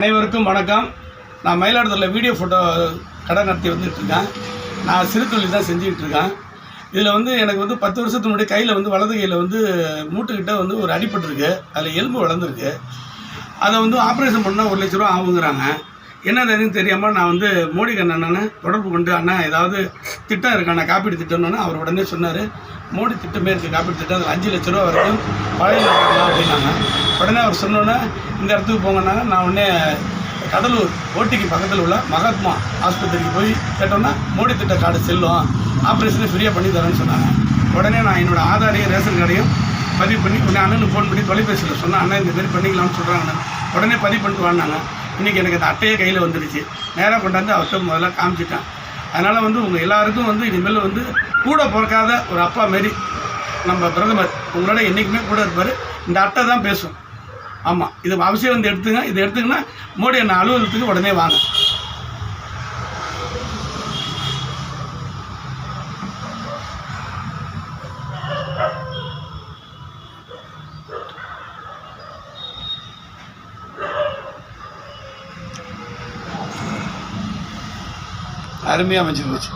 அனைவருக்கும் வணக்கம். நான் மயிலாடுதுறையில் வீடியோ ஃபோட்டோ கடை நடத்தி வந்துட்டுருக்கேன் நான் சிறு தொழில் தான் செஞ்சுக்கிட்டு இருக்கேன் இதில் வந்து எனக்கு வந்து பத்து வருஷத்துக்கு முன்னாடி கையில் வந்து வலது கையில் வந்து மூட்டுக்கிட்ட வந்து ஒரு அடிபட்டுருக்கு. அதில் எலும்பு வளர்ந்துருக்கு. அதை வந்து ஆப்ரேஷன் பண்ணால் ஒரு லட்ச ரூபா ஆகுங்கிறாங்க. என்னது எதுன்னு தெரியாமல் நான் வந்து மோடி கண்ணனை தொடர்பு கொண்டு அண்ணா ஏதாவது திட்டம் இருக்காண்ணா காப்பீடு திட்டம்னு அவர் உடனே சொன்னார். மோடி திட்டமே இருக்குது காப்பீடு திட்டம் அதில் அஞ்சு லட்ச ரூபா வரைக்கும் பழைய அப்படின்னாங்க. உடனே அவர் சொன்னோன்னே இந்த இடத்துக்கு போங்கன்னாங்க நான் உடனே கடலூர் ஓட்டிக்கு பக்கத்தில் உள்ள மகாத்மா ஆஸ்பத்திரிக்கு போய் கேட்டோம்னா மோடி திட்ட கார்டு செல்லும். ஆப்ரேஷனை ஃப்ரீயாக பண்ணி தரேன்னு சொன்னாங்க. உடனே நான் என்னோட ஆதாரையும் ரேஷன் கார்டையும் பதிவு பண்ணி உடனே அண்ணனுக்கு ஃபோன் பண்ணி தொலைபேசியில் சொன்னேன் அண்ணன் இந்த மாதிரி பண்ணிக்கலாம்னு சொல்கிறாங்க உடனே பதிவு பண்ணிட்டு வாங்கினாங்க இன்றைக்கி எனக்கு அந்த அட்டையே கையில் வந்துடுச்சு நேராக கொண்டாந்து அவர்கிட்ட முதல்ல காமிச்சிட்டேன். அதனால் வந்து உங்கள் எல்லாருக்கும் வந்து இனிமேல் வந்து கூட பிறக்காத ஒரு அப்பா மாரி நம்ம பிரதமர் உங்களோட என்றைக்குமே கூட இருப்பார். இந்த அட்டை தான் பேசும். ஆமாம் இது அவசியம் வந்து எடுத்துங்க. இதை எடுத்துங்கன்னா மோடி என்ன அலுவலகத்துக்கு உடனே வாங்க. அருமையாக அமைச்சு போச்சு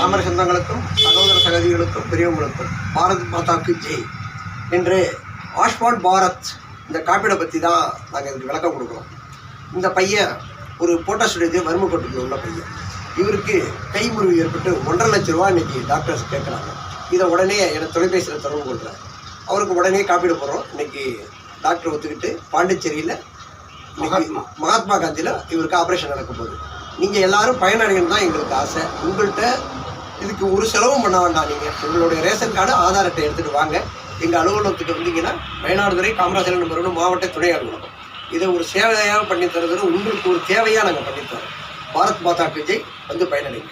தாமர சொந்தங்களுக்கும் சகோதர சகதிகளுக்கும் பெரியவங்களுக்கும் பாரத் மாதாக்கு ஜெய். என்று ஆஷ்பான் பாரத் இந்த காப்பீடை பற்றி தான் நாங்கள் இதுக்கு விளக்கம் கொடுக்குறோம். இந்த பையன் ஒரு போட்டோ ஸ்டுடியோ வறுமைக்கோட்டுக்கு உள்ள பையன். இவருக்கு கை முறிவு ஏற்பட்டு ஒன்றரை லட்ச ரூபா இன்னைக்கு டாக்டர்ஸ் கேட்குறாங்க இதை உடனே எனக்கு தொலைபேசியில் தொடர்பு கொள்கிறேன் அவருக்கு உடனே காப்பீடு போடுறோம். இன்னைக்கு டாக்டர் ஒத்துக்கிட்டு பாண்டிச்சேரியில் இன்னைக்கு மகாத்மா. காந்தியில் இவருக்கு ஆப்ரேஷன் நடக்க போகுது. நீங்கள் எல்லாரும் பயனடையணும் தான் எங்களுக்கு ஆசை. உங்கள்கிட்ட இதுக்கு ஒரு செலவும் பண்ண வேண்டாம் நீங்கள் உங்களுடைய ரேஷன் கார்டு ஆதார் அட்டை எடுத்துகிட்டு வாங்க. எங்கள் அலுவலகத்துக்கு வந்தீங்கன்னா மயிலாடுதுறை காமராஜர் நம்பர் ஒன்று மாவட்ட துணை அலுவலகம். இதை ஒரு சேவையாக பண்ணி தருவது உங்களுக்கு ஒரு தேவையாக நாங்கள் பண்ணித்தரோம். பாரத் மாதா விஜய் வந்து பயனடைங்க.